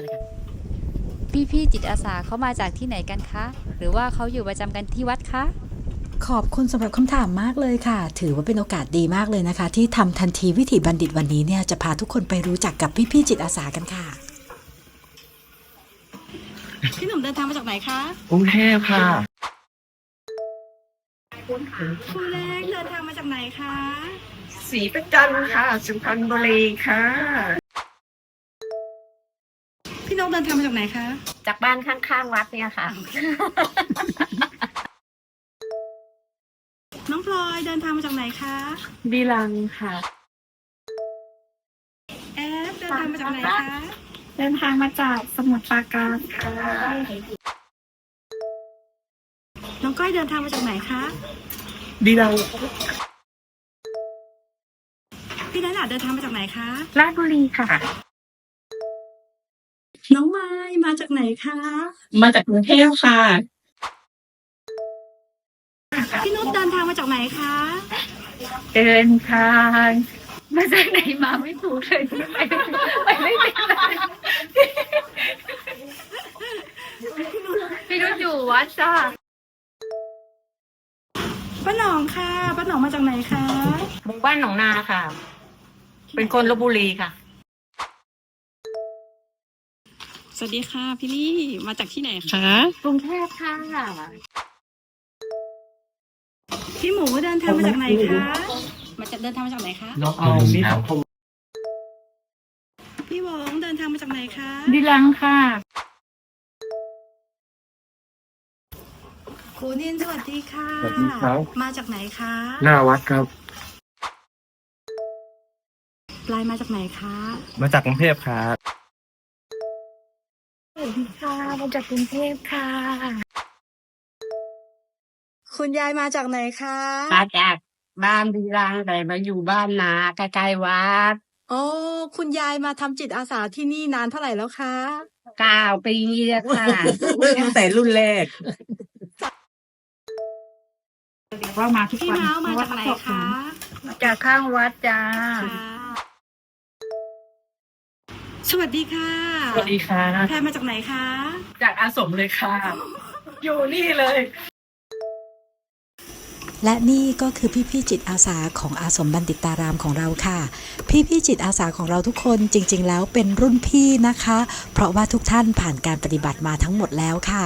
อะไรกันพี่พี่ๆจิตอาสาเขามาจากที่ไหนกันคะ หรือว่าเขาอยู่ประจำกันที่วัดคะ ขอบคุณสำหรับคำถามมากเลยค่ะ ถือว่าเป็นโอกาสดีมากเลยนะคะ ที่ทำทันทีวิถีบัณฑิตวันนี้เนี่ยจะพาทุกคนไปรู้จักกับพี่ๆจิตอาสากันค่ะ พี่หนุ่มเดินทางมาจากไหนคะกรุงเทพค่ะ ครูเล็กเดินทางมาจากไหนคะ สีประจันค่ะ สุพรรณบุรีค่ะพี่ นกเดินทางมาจากไหนคะ จากบ้านข้างๆวัดเนี่ยค่ะ น้องพลอยเดินทางมาจากไหนคะ ดีลังค่ะ แอฟเดินทางมาจากไหนคะ เดินทางมาจากสมุทรปราการค่ะ น้องก้อยเดินทางมาจากไหนคะ ดีลังพี่นันดาเดินทางมาจากไหนคะ ราชบุรีค่ะ น้องไม้มาจากไหนคะ มาจากกรุงเทพค่ะ พี่นุชเดินทางมาจากไหนคะ เดินทางมาจากไหนมาไม่ถูกเลยไปไม่ถูกไปไม่ถูกเลยพี่นุ่นอยู่วัดจ้าป้าหนองค่ะป้าหนองมาจากไหนคะหมู่บ้านหนองนาค่ะ เป็นคนลบบุรีค่ะ สวัสดีค่ะพี่ลี่มาจากที่ไหนคะกรุงเทพค่ะพี่หมูเดินทางมาจากไหนคะมาจากเดินทางมาจากไหนคะน้องเอานี่ครับผมพี่วงเดินทางมาจากไหนคะดีลังค่ะครูนินสวัสดีค่ะสวัสดีครับ มาจากไหนคะหน้าวัดครับ ปลายมาจากไหนคะมาจากกรุงเทพครับ ค่ะมาจากกรุงเทพค่ะ คุณยายมาจากไหนคะ มาจากบ้านดีรังแต่มาอยู่บ้านนาใกล้ๆวัดโอ้คุณยายมาทำจิตอาสาที่นี่นานเท่าไหร่แล้วคะเก้าปีแล้วค่ะตั้งแต่รุ่นแรก ว่ามาทุกพี่วันเมาส์มาจากไหนคะ จากข้างวัดจ้า ค่ะ สวัสดีค่ะ สวัสดีค่ะ แพรมาจากไหนคะ จากอาสมเลยค่ะ อยู่นี่เลย และนี่ก็คือพี่ๆจิตอาสาของอาสมบัณฑิตารามของเราค่ะ พี่ๆจิตอาสาของเราทุกคนจริง ๆ แล้วเป็นรุ่นพี่นะคะ เพราะว่าทุกท่านผ่านการปฏิบัติมาทั้งหมดแล้วค่ะ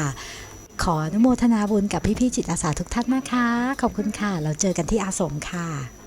ขออนุโมทนาบุญกับพี่ๆจิตอาสาทุกท่านนะคะ ขอบคุณค่ะ เราเจอกันที่อาสมค่ะ